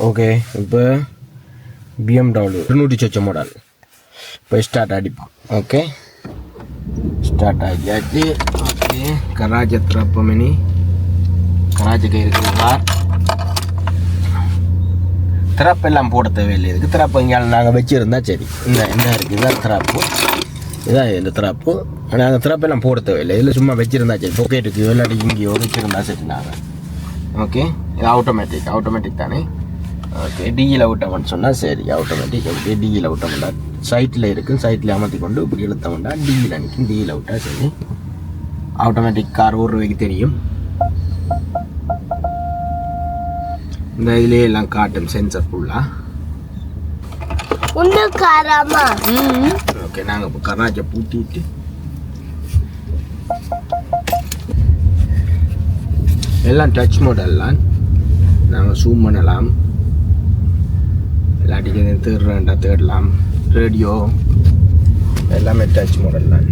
Okay இப்போ BMW இருநூற்றி சொச்ச மாடல் இப்போ ஸ்டார்ட் அடிப்போம் ஓகே ஸ்டார்ட் ஆகியாச்சு ஓகே கராஜ திறப்பமினி கராஜுக்கு இருக்கிற கார் திறப்பெல்லாம் போட தேவையில்லை இதுக்கு திறப்பு இங்கே நாங்கள் வச்சுருந்தா சரி இந்த என்ன இருக்குது இதான் திறப்பு இதான் இந்த திறப்பு நாங்கள் திறப்பெல்லாம் போட தேவையில்லை இதில் சும்மா வச்சுருந்தா சரி பொக்கெட்டுக்கு இல்லாட்டி இங்கேயோ வச்சுருந்தா சரி நாங்கள் ஓகே இது ஆட்டோமேட்டிக் ஆட்டோமேட்டிக் தானே ஓகே டியில் விட்டோம்னு சொன்னால் சரி ஆட்டோமேட்டிக் ஓகே டியில் விட்டோம்னா சைட்டில் இருக்குது சைட்டில் அமர்த்தி கொண்டு இப்படி இழுத்தோம்னா டியில் நிற்கும் டியில் விட்டா சரி. ஆட்டோமேட்டிக் கார் ஒரு ரூபாய்க்கு தெரியும். இந்த இதுலேயே எல்லாம் காட்டும் சென்சர் ஃபுல்லாக ஓகே நாங்கள் இப்போ கர்நாடகா பூட்டிட்டு. எல்லாம் டச் மாடல்லாம் நாங்கள் ஜூம் பண்ணலாம். இல்லாட்டிக்கு எதுவும் தேடுறேன்டா தேடலாம் ரேடியோ எல்லாமே டச் மாடல் தான்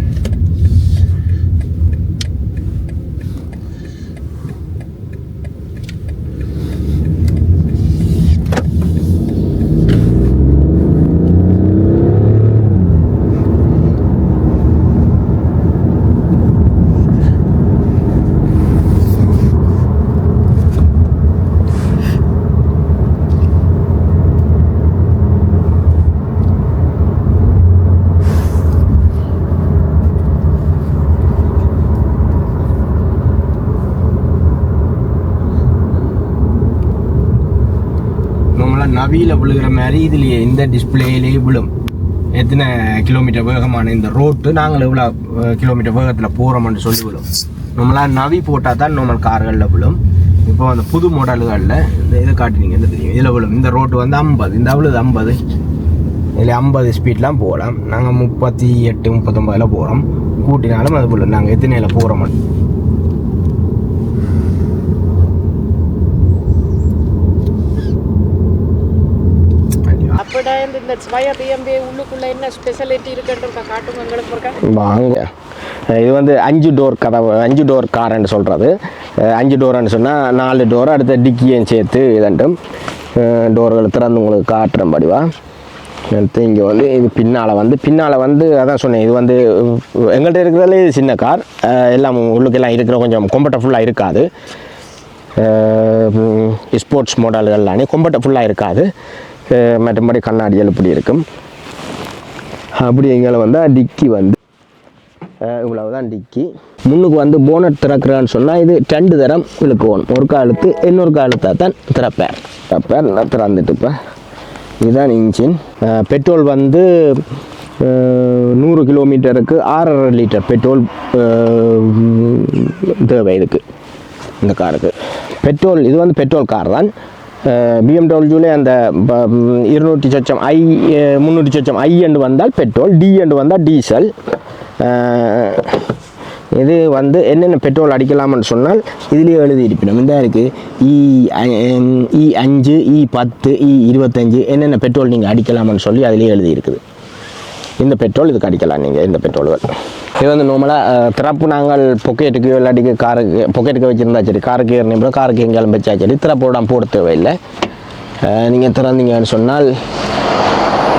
நவியில் விழுகிற மாதிரி இதுலேயே இந்த டிஸ்பிளேலேயே விழும். எத்தனை கிலோமீட்டர் வேகமான இந்த ரோட்டு நாங்கள் எவ்வளோ கிலோமீட்டர் வேகத்தில் போகிறோம்னு சொல்லி விழும். நம்மளாம் நவி போட்டால் தான் நம்ம கார்களில் விழும். இப்போ அந்த புது மாடல்களில் இந்த இதை காட்டினீங்க என்ன தெரியும்? இதில் விழும். இந்த ரோட்டு வந்து ஐம்பது இந்த அவ்வளோ ஐம்பது. இதில் ஐம்பது ஸ்பீட்லாம் போகலாம். நாங்கள் முப்பத்தி எட்டு முப்பத்தொம்பதில் போகிறோம் கூட்டினாலும் அது விழும். நாங்கள் எத்தனையில் போகிறோம்னு விட இந்த ஸ்வய பிஎம்பி உள்ளுக்குள்ள என்ன ஸ்பெஷாலிட்டி இருக்குன்றத காட்டுங்க எங்களுக்கு இருக்கா வாங்க. இது வந்து அஞ்சு டோர் கதவு அஞ்சு டோர் கார்ன்னு சொல்கிறது அஞ்சு டோர்னு சொன்னால் நாலு டோர் அடுத்த டிக்கியும் சேர்த்து இதண்டும் டோர்கள் திறந்து உங்களுக்கு காட்டுறேன் படிவா. அடுத்து இங்கே வந்து இது பின்னால் வந்து பின்னால் வந்து அதான் சொன்னேன் இது வந்து எங்கள்கிட்ட இருக்கிறதுல இது சின்ன கார் எல்லாம் உள்ளுக்கெல்லாம் இருக்கிற கொஞ்சம் கம்ஃபர்டபுல்லாக இருக்காது. ஸ்போர்ட்ஸ் மாடல்கள்லானே கம்ஃபர்டபுல்லாக இருக்காது. மற்றபடி கண்ணாடிகள் இப்படி இருக்கும். அப்படி எங்களை வந்து டிக்கி வந்து அஹ் இவ்வளவுதான் டிக்கி. முன்னுக்கு வந்து போனட் திறக்கிறான்னு சொன்னால் இது ரெண்டு தரம் இழுக்கணும் ஒரு காலத்து இன்னொரு காலத்தை தான் திறப்பேன். திறப்பேன் நான் திறந்துட்டு இப்போ இதுதான் இன்ஜின் பெட்ரோல் வந்து நூறு கிலோமீட்டருக்கு ஆறரை லிட்டர் பெட்ரோல் தேவை இதுக்கு இந்த காருக்கு. பெட்ரோல் இது வந்து பெட்ரோல் கார் தான். பிஎம்டபிள்யூவில் அந்த ப- இருநூற்றி சொச்சம் ஐ முந்நூற்றி சொச்சம் ஐ என்று வந்தால் பெட்ரோல் டி என்று வந்தால் டீசல் இது வந்து என்னென்ன பெட்ரோல் அடிக்கலாம்னு சொன்னால் இதுலேயே எழுதி இருப்பிடும். இந்த இருக்குது e, e இ e இ அஞ்சு இ பத்து இ இருபத்தஞ்சு என்னென்ன பெட்ரோல் நீங்கள் அடிக்கலாம்னு சொல்லி அதுலேயே எழுதி இருக்குது. இந்த பெட்ரோல் இதுக்கு அடிக்கலாம் நீங்கள் இந்த பெட்ரோல்கள். இது வந்து நார்மலாக திறப்பு நாங்கள் பொக்கெட்டுக்கு இல்லாட்டிக்கு காருக்கு பொக்கெட்டுக்கு வச்சுருந்தா சரி காருக்கு ஏறினோம் காருக்கு எங்கேயாலும் வச்சா சரி திறப்போட போட தேவையில்லை. நீங்கள் திறந்தீங்கன்னு சொன்னால்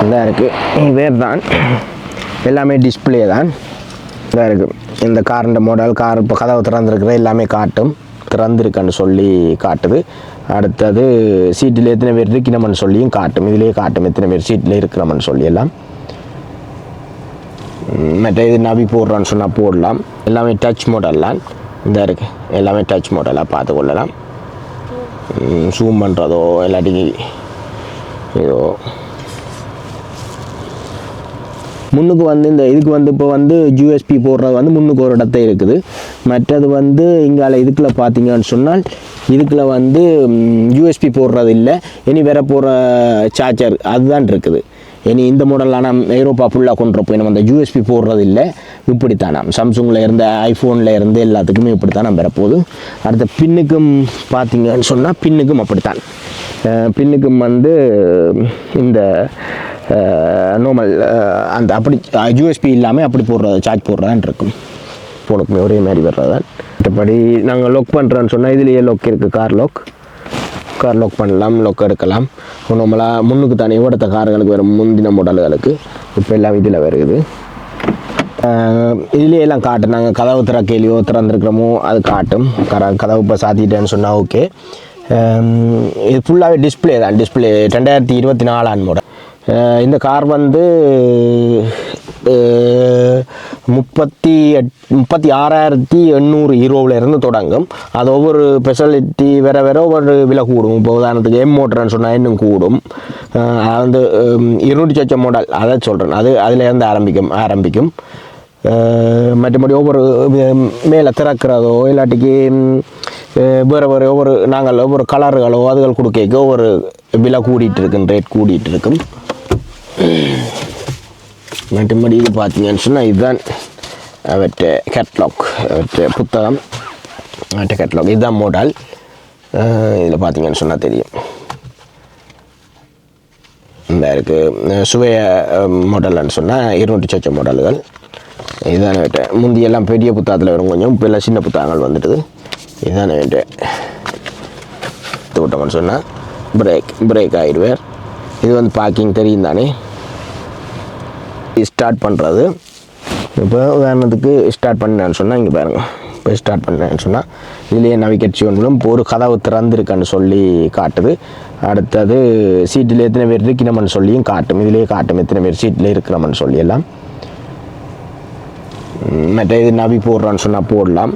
இதாக இருக்குது வேறு தான். எல்லாமே டிஸ்பிளே தான். இதாக இருக்குது இந்த காரண்ட மாடல் கார் இப்போ கதவு திறந்துருக்குற எல்லாமே காட்டும். திறந்திருக்குன்னு சொல்லி காட்டுது. அடுத்தது சீட்டில் எத்தனை பேர் இருக்கணும்னு சொல்லியும் காட்டும். இதுலேயே காட்டும். எத்தனை பேர் சீட்டில் இருக்கிறோம்னு சொல்லி எல்லாம். மற்ற இது நபி போடுறோன்னு சொன்னால் போடலாம். எல்லாமே டச் மாடல்லாம் இந்த இருக்குது எல்லாமே டச் மாடலாக பார்த்து கொள்ளலாம். ஜூம் பண்ணுறதோ இல்லாட்டி ஏதோ முன்னுக்கு வந்து இந்த இதுக்கு வந்து இப்போ வந்து ஜிஎஸ்பி போடுறது வந்து முன்னுக்கு ஒரு இடத்த இருக்குது. மற்றது வந்து இங்கால இதுக்குள்ள பார்த்தீங்கன்னு சொன்னால் இதுக்குள்ள வந்து யூஎஸ்பி போடுறது இல்லை. இனி வேற போகிற சார்ஜர் அதுதான் இருக்குது. இனி இந்த மாடலான ஐரோப்பா ஃபுல்லாக கொண்டு போய் நம்ம அந்த யூஎஸ்பி போடுறது இல்லை நாம். சாம்சங்கில் இருந்த ஐஃபோனில் இருந்து எல்லாத்துக்குமே இப்படித்தான் நம்ம வரப்போகுது. அடுத்த பின்னுக்கும் பார்த்தீங்கன்னு சொன்னால் பின்னுக்கும் அப்படித்தான். பின்னுக்கும் வந்து இந்த நார்மல் அந்த அப்படி யூஎஸ்பி இல்லாமல் அப்படி போடுறது சார்ஜ் போடுறதான் இருக்கும். போனக்குமே ஒரே மாதிரி வர்றது தான் மற்றபடி நாங்கள் லொக் பண்ணுறோன்னு சொன்னால் இதுலேயே லொக் இருக்குது கார் லொக் கார் லாக் பண்ணலாம் லாக் எடுக்கலாம். நம்மளாக முன்னுக்கு தானே ஓடத்த கார்களுக்கு வரும் முந்தின மாடல்களுக்கு இப்போ எல்லாம் இதில் வருது. இதுலேயே எல்லாம் காட்டும். நாங்கள் கதவு திறக்கையிலையோ திறந்துருக்கிறோமோ அது காட்டும். கர கதவு இப்போ சாத்திட்டேன்னு சொன்னால் ஓகே இது ஃபுல்லாகவே டிஸ்ப்ளே தான். டிஸ்பிளே ரெண்டாயிரத்தி இருபத்தி நாலாம் மாடல் இந்த கார் வந்து முப்பத்தி எட் முப்பத்தி ஆறாயிரத்தி எண்ணூறு ஈரோவில் இருந்து தொடங்கும். அது ஒவ்வொரு ஸ்பெஷாலிட்டி வேற வேற ஒவ்வொரு விலை கூடும். இப்போ உதாரணத்துக்கு எம் மோட்டர்னு சொன்னால் இன்னும் கூடும். அந்த அது வந்து இருநூற்றி சொச்சம் மாடல் அதை சொல்கிறேன் அது அதிலேருந்து ஆரம்பிக்கும் ஆரம்பிக்கும். மற்றபடி ஒவ்வொரு மேலே திறக்கிறதோ இல்லாட்டிக்கு வேறு வேறு ஒவ்வொரு நாங்கள் ஒவ்வொரு கலர்களோ அதுகள் கொடுக்க ஒவ்வொரு விலை கூடிட்டு இருக்கும் ரேட் கூடிட்டு இருக்கும். மற்றபடி இது பார்த்தீங்கன்னு சொன்னால் இதுதான் அவற்ற கேட்லாக் அவற்ற புத்தகம் அவற்ற கேட்லாக் இதுதான் மோடல் இதில் பார்த்தீங்கன்னு சொன்னால் தெரியும் இந்த இருக்குது சுவைய மாடல்னு சொன்னால் இருநூற்றி சொச்ச மாடல்கள் இதுதான் வேட்டை முந்தியெல்லாம் பெரிய புத்தகத்தில் வரும் கொஞ்சம் இப்போ எல்லாம் சின்ன புத்தகங்கள் வந்துட்டுது இதுதான் வேட்டை தோட்டம்னு சொன்னால் பிரேக் பிரேக் ஆயிடுவார் இது வந்து பார்க்கிங் தெரியும் தானே ஸ்டார்ட் பண்ணுறது இப்போ உதாரணத்துக்கு ஸ்டார்ட் பண்ணேன்னு சொன்னால் இங்கே பாருங்கள் இப்போ ஸ்டார்ட் பண்ணேன்னு சொன்னால் இதுலேயே நவிகட்சி ஒன்றும் இப்போ ஒரு கதவு திறந்துருக்குன்னு சொல்லி காட்டுது. அடுத்தது சீட்டில் எத்தனை பேர் இருக்கணும்னு சொல்லியும் காட்டும். இதுலேயே காட்டும் எத்தனை பேர் சீட்டில் இருக்கிறோம்னு சொல்லி எல்லாம். மற்ற இது நவி போடுறான்னு சொன்னால் போடலாம்.